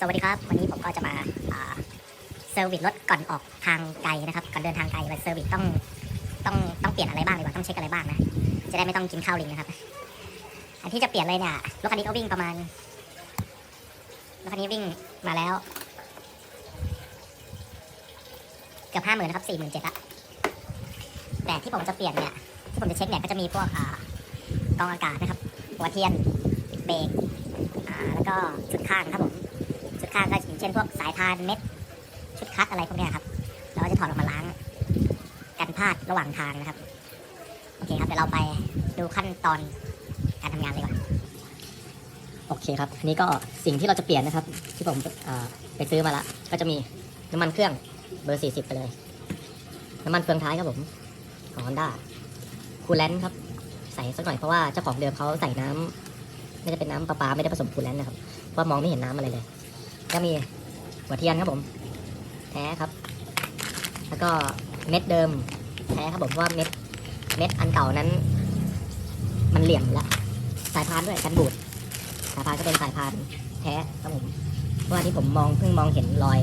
สวัสดีครับ วันนี้ผมก็จะมาเซอร์วิสรถก่อนออกทางไกลนะครับ ก่อนเดินทางไกลไปเซอร์วิสต้องต้องต้องเปลี่ยนอะไรบ้างดีกว่าต้องเช็คอะไรบ้างนะ จะได้ไม่ต้องกินข้าวลิงนะครับ อันที่จะเปลี่ยนเลยเนี่ยรถคันนี้ก็วิ่งประมาณรถคันนี้วิ่งมาแล้ว เกือบห้าหมื่นนะครับสี่หมื่นเจ็ดละแต่ที่ผมจะเปลี่ยนเนี่ยที่ผมจะเช็คเนี่ยก็จะมีพวกอกองอากาศนะครับ หัวเทียนเบรกแล้วก็ชุดข้างครับผมางก็อย่างเช่นพวกสายพานเม็ด ชุดคัดอะไรพวกนี้ครับ เราก็จะถอดออกมาล้าง กันพลาดระหว่างทางนะครับ โอเคครับเดี๋ยวเราไปดูขั้นตอนการทำงานเลยก่อน โอเคครับ อันนี้ก็สิ่งที่เราจะเปลี่ยนนะครับ ที่ผมไปซื้อมาละ ก็จะมีน้ำมันเครื่องเบอร์ 40 ไปเลย น้ำมันเฟืองท้ายครับผม ของ Honda คูลแลนต์ครับ ใส่สักหน่อยเพราะว่าเจ้าของเดิมเขาใส่น้ำไม่ได้เป็นน้ำประปาไม่ได้ผสมคูลแลนต์นะครับ เพราะว่ามองไม่เห็นน้ำอะไรเลย ก็มีหัวเทียนครับผม แท้ครับ แล้วก็เม็ดเดิม แท้ครับผมเพราะว่าเม็ดเม็ดอันเก่านั้น มันเหลี่ยมแล้วสายพานด้วยกันบูดสายพานก็เป็นสายพานแท้ครับผมเพราะว่าที่ผมมองเพิ่งมองเห็นรอย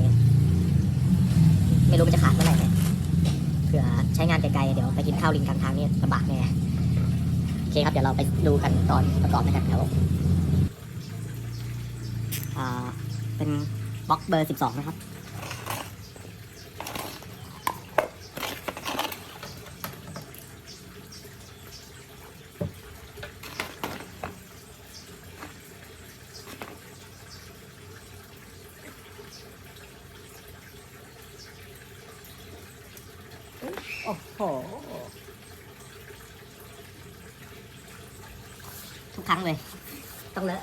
ไม่รู้มันจะขาดเมื่อไหร่เนี่ยเผื่อใช้งานไกลๆเดี๋ยวไปกินข้าวลิงกลางทางนี่ลำบากแน่โอเคครับเดี๋ยวเราไปดูกันตอนประกอบนะครับครับผมอ่า เป็นบล็อกเบอร์ 12 นะครับ โอ้โห ทุกครั้งเลย ต้องเลอะ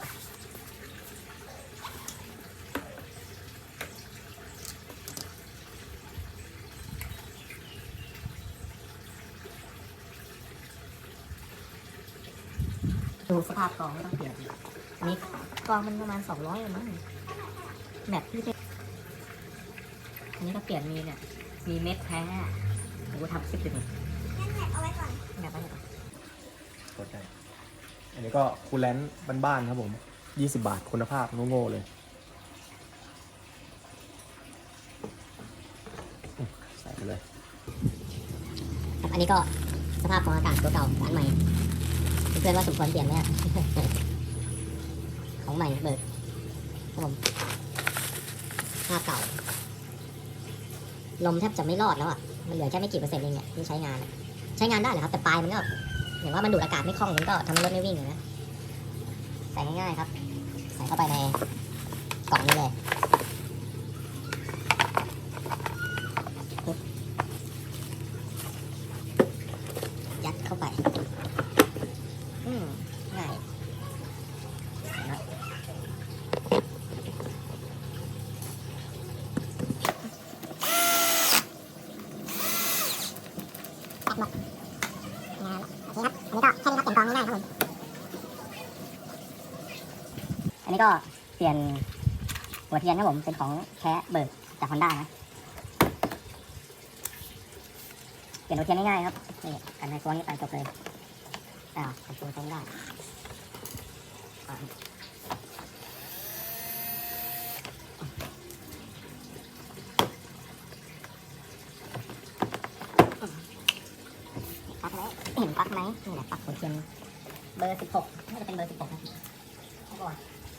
ดูสภาพกองไม่ต้องเปลี่ยนอันนี้กองมันประมาณสองร้อยมั้งแบบที่เป็นอันนี้ก็เปลี่ยนมีเนี่ย มีเม็ดแท้โอ้โหทำคลิปเลยแบบเอาไว้ก่อนแบบไว้ก่อนกดได้ อันนี้ก็คูลแลนต์บ้านๆครับผม20บาทคุณภาพโง่ๆเลยอืมใส่ไปเลยครับอันนี้ก็สภาพของอากาศตัวเก่าร้านใหม่เพื่อนว่าสมควรเปลี่ยนไหมของใหม่เบิกครับผมภาพเก่า ลมแทบจะไม่รอดแล้วอะ มันเหลือแค่ไม่กี่เปอร์เซ็นต์เองเนี่ยที่ใช้งาน ใช้งานได้แหละครับ แต่ปลายมันก็อย่างว่ามันดูดอากาศไม่คล่องมันก็ทำให้รถไม่วิ่งเลยนะ ใส่ง่ายๆครับ ใส่เข้าไปในกล่องนี้เลยปึ๊บยัดเข้าไป อืมง่ายนะแตกหมดงานละโอเคครับ อันนี้ก็แค่นี้ครับเปลี่ยนกองง่ายๆครับผม อันนี้ก็เปลี่ยนหัวเทียนครับผมเป็นของแท้เบิกจากฮอนด้านะเปลี่ยนหัวเทียนง่ายๆครับนี่กันในตัวนี้ไปจบเลยอ่ากันตัวตรงได้ปักไหมเห็นปักไหมนี่แหละปักหัวเทียนเบอร์สิบหกน่าจะเป็นเบอร์สิบหกนะเขาบอก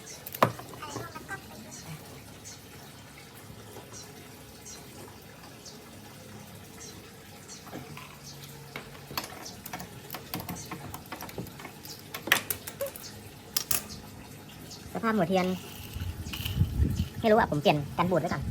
ส ภาพหัวเทียน ไม่รู้อะผมเปลี่ยนกันบูดไว้ก่อน